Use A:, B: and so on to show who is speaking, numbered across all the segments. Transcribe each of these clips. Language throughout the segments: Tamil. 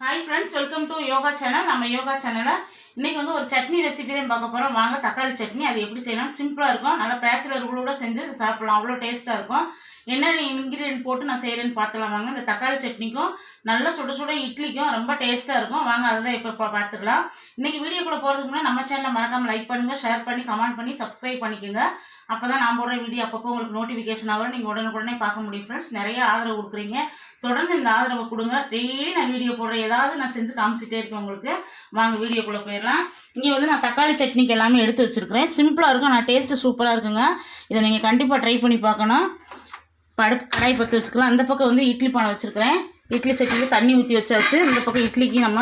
A: Hi, hi friends welcome to yoga channel நம்ம யோகா சேனலில் இன்றைக்கி வந்து ஒரு சட்னி ரெசிபி தான் பார்க்க போகிறோம் வாங்க தக்காளி சட்னி. அது எப்படி செய்யலாம் சிம்பிளாக இருக்கும். நல்லா பேச்சுலர்களோட செஞ்சு இது சாப்பிடலாம். அவ்வளோ டேஸ்ட்டாக இருக்கும். என்னென்ன இன்க்ரீடியன்ட் போட்டு நான் செய்கிறேன்னு பார்த்துலாம் வாங்க இந்த தக்காளி சட்னிக்கும் நல்லா சுட சுட இட்லிக்கும் ரொம்ப டேஸ்ட்டாக இருக்கும். வாங்க அதை தான் இப்போ பார்த்துக்கலாம். இன்றைக்கி வீடியோக்குள்ளே போகிறதுக்கு முன்னாடி நம்ம சேனலை மறக்காமல் லைக் பண்ணுங்கள் ஷேர் பண்ணி கமெண்ட் பண்ணி சப்ஸ்கிரைப் பண்ணிக்கோங்க. அப்போ தான் நான் போடுற வீடியோ அப்பப்போ உங்களுக்கு நோட்டிஃபிகேஷன் ஆகும். நீங்கள் உடனுக்குடனே பார்க்க முடியும் ஃப்ரெண்ட்ஸ் நிறைய ஆதரவு கொடுக்குறீங்க. தொடர்ந்து இந்த ஆதரவை கொடுங்க. டெய்லி நான் வீடியோ போடுற ஏதாவது நான் செஞ்சு காமிச்சிட்டே இருப்பேன் உங்களுக்கு. வாங்க வீடியோக்குள்ளே போயிடலாம். இங்கே வந்து நான் தக்காளி சட்னிக்கு எல்லாமே எடுத்து வச்சுருக்கிறேன். சிம்பிளாக இருக்கும் நான் டேஸ்ட்டு சூப்பராக இருக்குங்க. இதை நீங்கள் கண்டிப்பாக ட்ரை பண்ணி பார்க்கணும். படுப்பு கடாய் பற்றி வச்சுக்கலாம். இந்த பக்கம் வந்து இட்லி பானை வச்சுருக்கிறேன். இட்லி சட்டியில் தண்ணி ஊற்றி வச்சாச்சு. இந்த பக்கம் இட்லிக்கு நம்ம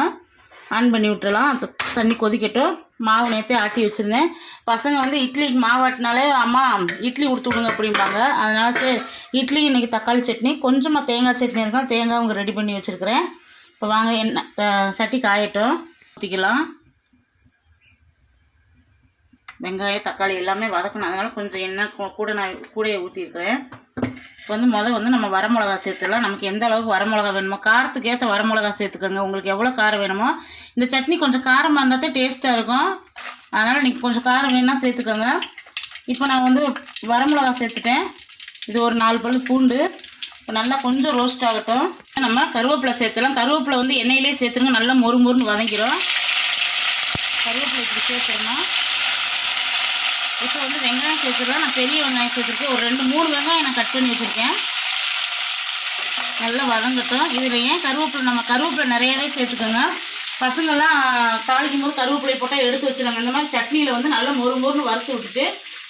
A: ஆன் பண்ணி விட்டுறலாம். தண்ணி கொதிக்கட்டும். மாவு நேற்றே ஆட்டி வச்சுருந்தேன். பசங்க வந்து இட்லிக்கு மாவு ஆட்டினாலே அம்மா இட்லி கொடுத்து விடுங்க அப்படிம்பாங்க. அதனால சரி இட்லி இன்றைக்கி தக்காளி சட்னி. கொஞ்சமாக தேங்காய் சட்னி இருக்கும் தேங்காய் அவங்க ரெடி பண்ணி வச்சுருக்கிறேன். இப்போ வாங்க என்ன சட்டி காயட்டும். ஊற்றிக்கலாம் வெங்காயம் தக்காளி எல்லாமே வதக்கணும். அதனால் கொஞ்சம் எண்ணெய் கூ- கூட நான் கூடையே ஊற்றிருக்கிறேன் இப்போ வந்து முதல் வந்து நம்ம வரமிளகா சேர்த்துக்கலாம் நமக்கு எந்த அளவுக்கு வரமிளகா வேணுமோ காரத்துக்கு ஏற்ற வரமிளகா சேர்த்துக்கோங்க. உங்களுக்கு எவ்வளோ காரம் வேணுமோ. இந்த சட்னி கொஞ்சம் காரமாக இருந்தால் தான் டேஸ்ட்டாக இருக்கும். அதனால் நீங்கள் கொஞ்சம் காரம் வேணால் சேர்த்துக்கோங்க. இப்போ நான் வந்து வரமிளகா சேர்த்துட்டேன். இது ஒரு நாலு பல் பூண்டு. நல்லா கொஞ்சம் ரோஸ்ட் ஆகட்டும். நம்ம கருவேப்பிலை சேர்த்துலாம் கருவேப்பிலை வந்து எண்ணெயிலே சேர்த்துருங்க. நல்லா மொறு மொறுன்னு வதங்கிடும் கருவேப்பிலை இப்படி சேர்த்துருணும் இப்போ வந்து வெங்காயம் சேர்த்துக்கலாம் நான் பெரிய வெங்காயம் சேர்த்துருக்கேன். ஒரு ரெண்டு மூணு வெங்காயம் நான் கட் பண்ணி வச்சுருக்கேன். நல்லா வதங்கட்டும். இதில் ஏன் கருவேப்பிலை நம்ம கருவேப்பிலை நிறையவே சேர்த்துக்கோங்க. பசங்கள்லாம் தாளிக்கும் போது கருவேப்பிலை போட்டால் எடுத்து வச்சுருவாங்க. இந்த மாதிரி சட்னியில் வந்து நல்லா மொறு மொறுன்னு வறுத்து விட்டுட்டு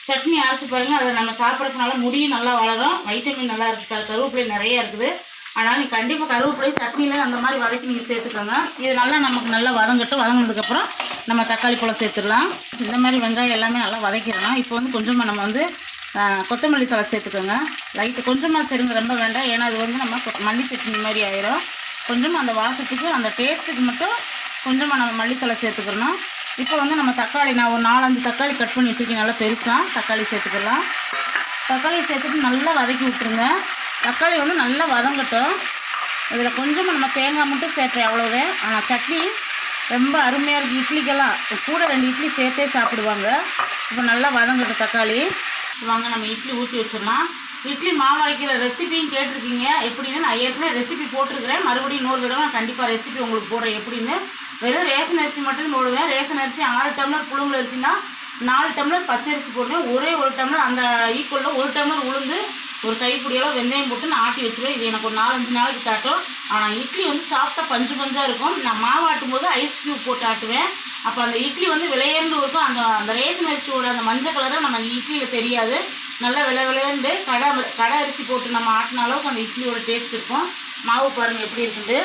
A: சட்னி அரைச்சி பாருங்கள் அதை நம்ம சாப்பிட்றதுனால முடியும் நல்லா வளரும் வைட்டமின் நல்லா இருக்குது சார் கருவேப்பிலை நிறைய இருக்குது. அதனால் நீங்கள் கண்டிப்பாக கருவேப்பிலை சட்னியில் அந்த மாதிரி வதக்கி நீங்கள் சேர்த்துக்கோங்க. இது நல்லா நமக்கு நல்லா வதங்கட்டும். வதங்கினதுக்கப்புறம் நம்ம தக்காளி பழம் சேர்த்துடலாம். இந்த மாதிரி வெங்காயம் எல்லாமே நல்லா வதக்கிடலாம். இப்போ வந்து கொஞ்சமாக நம்ம வந்து கொத்தமல்லி தலை சேர்த்துக்கோங்க. லைட்டு கொஞ்சமாக சேருங்க ரொம்ப வேண்டாம். ஏன்னா அது வந்து நம்ம மல்லி சட்னி மாதிரி ஆயிரும். கொஞ்சமாக அந்த வாசத்துக்கு அந்த டேஸ்ட்டுக்கு மட்டும் கொஞ்சமாக நம்ம மல்லித்தலை சேர்த்துக்கிறணும் இப்போ வந்து நம்ம தக்காளி நான் ஒரு நாலஞ்சு தக்காளி கட் பண்ணி வச்சுருக்கேன். நல்லா பெருசாக தக்காளி சேர்த்துக்கலாம். தக்காளி சேர்த்துட்டு நல்லா வதக்கி விட்டுருங்க. தக்காளி வந்து நல்லா வதங்கட்டும். இதில் கொஞ்சமாக நம்ம தேங்காய் மட்டும் சேர்ப்பேன் அவ்வளோவே. ஆனால் சட்னி ரொம்ப அருமையாக இருக்குது இட்லிக்கெல்லாம் கூட ரெண்டு இட்லி சேர்த்தே சாப்பிடுவாங்க. இப்போ நல்லா வதங்கட்டும் தக்காளி. வாங்க நம்ம இட்லி ஊற்றி வச்சிடலாம். இட்லி மாவு அரைக்கிற ரெசிபியும் கேட்டிருக்கீங்க. எப்படின்னு நான் ஏற்கனவே ரெசிபி போட்டிருக்கிறேன். மறுபடியும் இன்னொரு தடவை நான் கண்டிப்பாக ரெசிபி உங்களுக்கு போடுறேன். எப்படின்னு வெறும் ரேஷன் அரிசி மட்டும் போடுவேன் ரேஷன் அரிசி ஆறு டம்ளர் புழுங்கல் அரிசினா நாலு டம்ளர் பச்சை அரிசி போடுவேன் ஒரே ஒரு டம்ளர் அந்த ஈக்குவலில் ஒரு டம்ளர் உளுந்து ஒரு கைப்பிடியெல்லாம் வெந்தயம் போட்டு நான் ஆட்டி வச்சுருவேன். இது எனக்கு ஒரு நாலஞ்சு நாளைக்கு காட்டும். ஆனால் இட்லி வந்து சாப்பிட்டா பஞ்சு பஞ்சாக இருக்கும். நான் மாவு ஆட்டும் போது ஐஸ் க்யூப் போட்டு ஆட்டுவேன். அப்போ அந்த இட்லி வந்து விளையர்ந்து இருக்கும். அந்த அந்த ரேஷன் அரிசியோட அந்த மஞ்சள் கலராக நம்ம இட்லியில் தெரியாது. நல்லா விளை விளையாண்டு கடை கடை அரிசி போட்டு நம்ம ஆட்டின அளவுக்கு அந்த இட்லியோட டேஸ்ட் இருக்கும். மாவு பாருங்கள் எப்படி இருக்குது.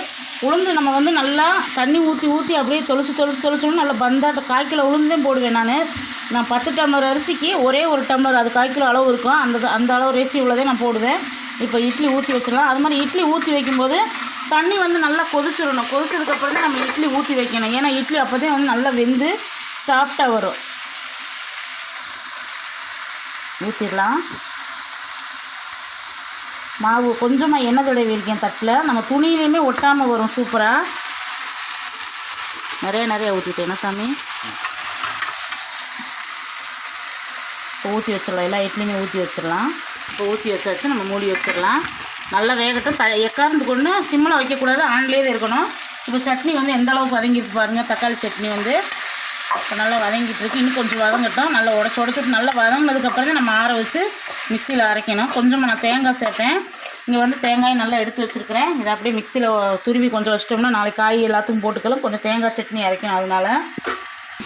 A: உளுந்து நம்ம வந்து நல்லா தண்ணி ஊற்றி ஊற்றி அப்படியே தொளிச்சு தொளிச்சு தொளிச்சோன்னு நல்லா பந்தாட்ட கால் கிலோ உளுந்தும் போடுவேன் நான். நான் பத்து டம்ளர் அரிசிக்கு ஒரே ஒரு டம்ளர் அது கால் கிலோ அளவு இருக்கும். அந்த அந்த அளவு ரேசி உள்ளதே நான் போடுவேன். இப்போ இட்லி ஊற்றி வச்சிடலாம். அது மாதிரி இட்லி ஊற்றி வைக்கும்போது தண்ணி வந்து நல்லா கொதிச்சிடணும். கொதிச்சதுக்கப்புறம் தான் நம்ம இட்லி ஊற்றி வைக்கணும். ஏன்னா இட்லி அப்போ தான் வந்து நல்லா வெந்து சாஃப்டாக வரும். ஊற்றிடலாம் மாவு கொஞ்சமாக எண்ணெய் தடவி இருக்கேன் தட்டில். நம்ம துணியிலையுமே ஒட்டாமல் வரும் சூப்பராக நிறைய நிறைய ஊற்றிட்டேன் சாமி? இப்போ ஊற்றி வச்சிடலாம். எல்லா இட்லியுமே ஊற்றி வச்சிடலாம். இப்போ ஊற்றி வச்சாச்சு. நம்ம மூடி வச்சிடலாம். நல்லா வேகட்டும். த எக்கார்ந்து கொண்டு சிம்மில் வைக்கக்கூடாது. ஆன்லேயே தான் இருக்கணும். இப்போ சட்னி வந்து எந்த அளவுக்கு வதங்கிருக்கு பாருங்கள் தக்காளி சட்னி வந்து இப்போ நல்லா வதங்கிட்டு இருக்கு. இன்னும் கொஞ்சம் வதங்கட்டும். நல்லா உடச்சி உடச்சிட்டு நல்லா வதங்கினதுக்கப்புறம் தான் நம்ம ஆற வச்சு மிக்சியில் அரைக்கணும். கொஞ்சமாக நான் தேங்காய் சேர்ப்பேன். இங்கே வந்து தேங்காய் நல்லா எடுத்து வச்சுருக்கிறேன். இதை அப்படியே மிக்சியில் துருவி கொஞ்சம் வச்சிட்டோம்னா நாளைக்கு காய் எல்லாத்துக்கும் போட்டுக்கலாம். கொஞ்சம் தேங்காய் சட்னி அரைக்கணும் அதனால.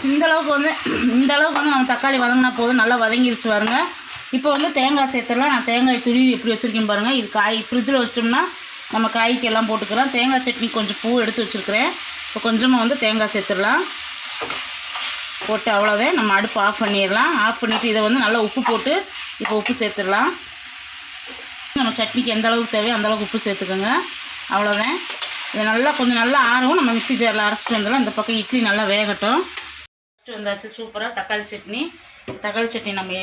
A: இந்த அளவுக்கு வந்து இந்த அளவுக்கு வந்து நம்ம தக்காளி வதங்கினா போதும். நல்லா வதங்கிடுச்சு பாருங்க. இப்போ வந்து தேங்காய் சேர்த்துலாம் நான் தேங்காய் துருவி எப்படி வச்சுருக்கேன் பாருங்கள் இது காய் ஃப்ரிட்ஜில் வச்சிட்டோம்னா நம்ம காய்க்கு எல்லாம் போட்டுக்கலாம். தேங்காய் சட்னி கொஞ்சம் பூ எடுத்து வச்சுருக்கிறேன். இப்போ கொஞ்சமாக வந்து தேங்காய் சேர்த்துடலாம். போட்டு அவ்வளோவே நம்ம அடுப்பு ஆஃப் பண்ணிடலாம். ஆஃப் பண்ணிவிட்டு இதை வந்து நல்லா உப்பு போட்டு இப்போ உப்பு சேர்த்துடலாம். நம்ம சட்னிக்கு எந்த அளவுக்கு தேவையோ அந்த அளவுக்கு உப்பு சேர்த்துக்கோங்க. அவ்வளோதான் இதை நல்லா கொஞ்சம் நல்லா ஆறவும் நம்ம மிக்சி ஜாரில் அரைச்சிட்டு வந்துடலாம். இந்த பக்கம் இட்லி நல்லா வேகட்டும். அரைச்சிட்டு வந்தாச்சு. சூப்பராக தக்காளி சட்னி. தக்காளி சட்னி நம்ம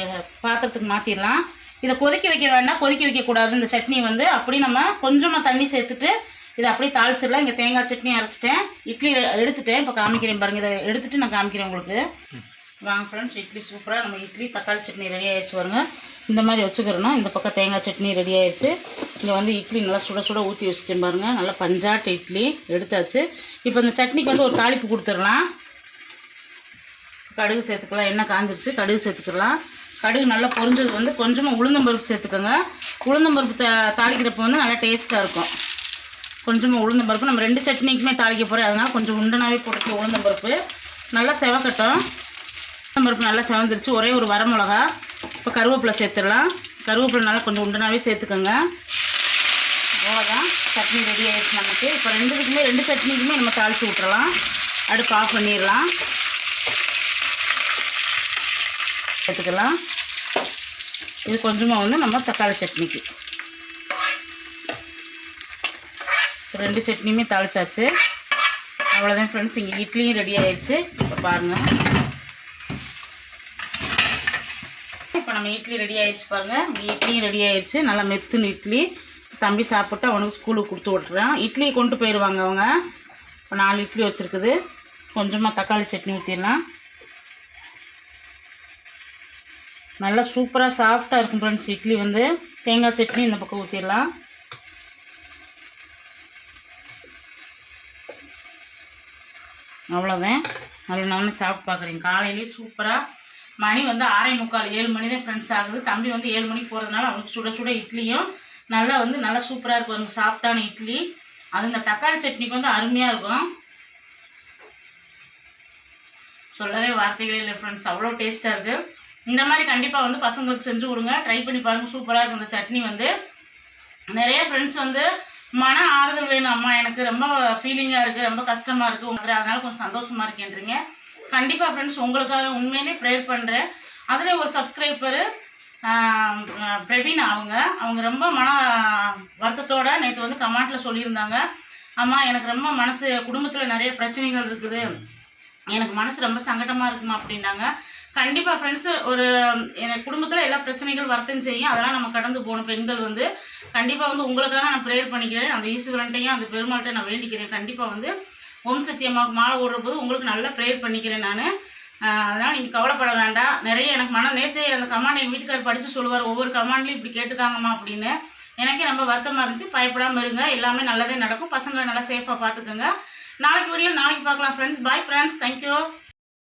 A: பாத்திரத்துக்கு மாற்றிடலாம் இதை கொதிக்க வைக்க வேண்டாம். கொதிக்க வைக்கக்கூடாது. இந்த சட்னி வந்து அப்படி நம்ம கொஞ்சமாக தண்ணி சேர்த்துட்டு இதை அப்படியே தாளிச்சிடலாம். இங்கே தேங்காய் சட்னி அரைச்சிட்டேன். இட்லி எடுத்துட்டேன். இப்போ காமிக்கிறேன் பாருங்க. இதை எடுத்துகிட்டு நான் காமிக்கிறேன் உங்களுக்கு. வாங்க ஃப்ரெண்ட்ஸ் இட்லி சூப்பராக நம்ம இட்லி தக்காளி சட்னி ரெடி ஆகிடுச்சு பாருங்க. இந்த மாதிரி வச்சுக்கிறோம் இந்த பக்கம் தேங்காய் சட்னி ரெடி ஆயிடுச்சு இங்கே வந்து இட்லி நல்லா சுட சுட ஊற்றி வச்சுட்டேன் பாருங்கள் நல்லா பஞ்சாட்டு இட்லி எடுத்தாச்சு. இப்போ இந்த சட்னிக்கு வந்து ஒரு தாளிப்பு கொடுத்துடலாம். கடுகு சேர்த்துக்கலாம். எண்ணெய் காஞ்சிருச்சு. கடுகு சேர்த்துக்கலாம். கடுகு நல்லா பொரிஞ்சது வந்து கொஞ்சமாக உளுந்தம்பருப்பு சேர்த்துக்கோங்க. உளுந்தம்பருப்பு த தாளிக்கிறப்ப வந்து நல்லா டேஸ்ட்டாக இருக்கும். கொஞ்சமாக உளுந்தம்பருப்பு நம்ம ரெண்டு சட்னிக்குமே தாளிக்க போகிறோம் அதனால் கொஞ்சம் உண்டனாவே போட்டுக்கலாம் உளுந்தம்பருப்பு நல்லா செவக்கட்டும். உளுந்தம்பருப்பு நல்லா செவந்துருச்சு. ஒரே ஒரு வரமிளகா இப்போ கருவேப்பிலை சேர்த்துடலாம். கருவேப்பிலை நல்லா கொஞ்சம் உண்டனாகவே சேர்த்துக்கோங்க. அவ்வளோதான் சட்னி ரெடி ஆகிடுச்சு நமக்கு. இப்போ ரெண்டுத்துக்குமே ரெண்டு சட்னிக்குமே நம்ம தாளித்து விட்டுறலாம் அடுப்பு ஆஃப் பண்ணிடலாம். எடுத்துக்கலாம். இது கொஞ்சமாக வந்து நம்ம தக்காளி சட்னிக்கு. ரெண்டு சட்னியுமே தாளிச்சாச்சு. அவ்வளோதான் ஃப்ரெண்ட்ஸ் இங்கே இட்லியும் ரெடி ஆயிடுச்சு. இப்போ பாருங்கள் இப்போ நம்ம இட்லி ரெடி ஆயிடுச்சு பாருங்கள் இங்கே இட்லியும் ரெடி ஆயிடுச்சு. நல்லா மெத்துன்னு இட்லி. தம்பி சாப்பிட்டு அவனுக்கு ஸ்கூலுக்கு கொடுத்து விட்றான் இட்லி கொண்டு போயிடுவாங்க அவங்க. இப்போ நாலு இட்லி வச்சுருக்குது. கொஞ்சமாக தக்காளி சட்னி ஊற்றிடலாம் நல்லா சூப்பராக சாஃப்டாக இருக்கும் ஃப்ரெண்ட்ஸ் இட்லி வந்து. தேங்காய் சட்னி இந்த பக்கம் ஊற்றிடலாம் அவ்வளோதான் நல்லா நானும் சாப்பிட்டு பார்க்குறேன் காலையிலேயே சூப்பராக மணி வந்து ஆறே முக்கால் ஏழு மணி தான் ஃப்ரெண்ட்ஸ் ஆகுது. தம்பி வந்து ஏழு மணிக்கு போகிறதுனால அவனுக்கு சுட சுட இட்லியும் நல்லா வந்து நல்லா சூப்பராக இருக்கும். அவனுக்கு சாப்பிட்டான இட்லி. அது இந்த தக்காளி சட்னிக்கு வந்து அருமையாக இருக்கும். சொல்லவே வார்த்தைகளே இல்லை ஃப்ரெண்ட்ஸ் அவ்வளோ டேஸ்ட்டாக இருக்குது இந்த மாதிரி கண்டிப்பாக வந்து பசங்களுக்கு செஞ்சு கொடுங்க. ட்ரை பண்ணி பாருங்கள் சூப்பராக இருக்கும் இந்த சட்னி வந்து. நிறைய ஃப்ரெண்ட்ஸ் வந்து மன ஆறுதல் வேணும் அம்மா. எனக்கு ரொம்ப ஃபீலிங்காக இருக்குது ரொம்ப கஷ்டமாக இருக்குது உங்களுக்கு அதனால கொஞ்சம் சந்தோஷமாக இருக்கேன்றீங்க. கண்டிப்பாக ஃப்ரெண்ட்ஸ் உங்களுக்காக உண்மையிலே ப்ரேயர் பண்ணுறேன் அதில் ஒரு சப்ஸ்கிரைபரு பிரவீன் அவங்க. அவங்க ரொம்ப மன வருத்தத்தோட நேற்று வந்து கமெண்ட்டில் சொல்லியிருந்தாங்க. அம்மா எனக்கு ரொம்ப மனசு குடும்பத்தில் நிறைய பிரச்சனைகள் இருக்குது. எனக்கு மனசு ரொம்ப சங்கடமாக இருக்குமா அப்படின்னாங்க. கண்டிப்பாக ஃப்ரெண்ட்ஸு ஒரு எனக்கு குடும்பத்தில் எல்லா பிரச்சனைகள் வரத்தையும் செய்யும். அதெல்லாம் நம்ம கடந்து போகணும். பெண்கள் வந்து கண்டிப்பாக வந்து உங்களுக்காக நான் ப்ரேயர் பண்ணிக்கிறேன். அந்த ஈஸ்வரன்ட்டையும் அந்த பெருமாள்கிட்ட நான் வேண்டிக்கிறேன். கண்டிப்பாக வந்து ஓம் சக்தி அம்மாவுக்கு மாலை ஓடுற போது உங்களுக்கு நல்லா ப்ரேயர் பண்ணிக்கிறேன் நான். அதனால் நீங்கள் கவலைப்பட வேண்டாம். நிறைய எனக்கு மன நேற்றே அந்த கமாண்ட் என் வீட்டுக்கார் படித்து சொல்லுவார். ஒவ்வொரு கமாண்ட்லையும் இப்படி கேட்டுக்காங்கம்மா அப்படின்னு. எனக்கே ரொம்ப வருத்தமாக இருந்துச்சு. பயப்படாமல் இருங்க. எல்லாமே நல்லதே நடக்கும். பசங்களை நல்லா சேஃபாக பார்த்துக்கோங்க. நாளைக்கு வீடியோ நாளைக்கு பார்க்கலாம் ஃப்ரெண்ட்ஸ் பாய் ஃப்ரெண்ட்ஸ் தேங்க்யூ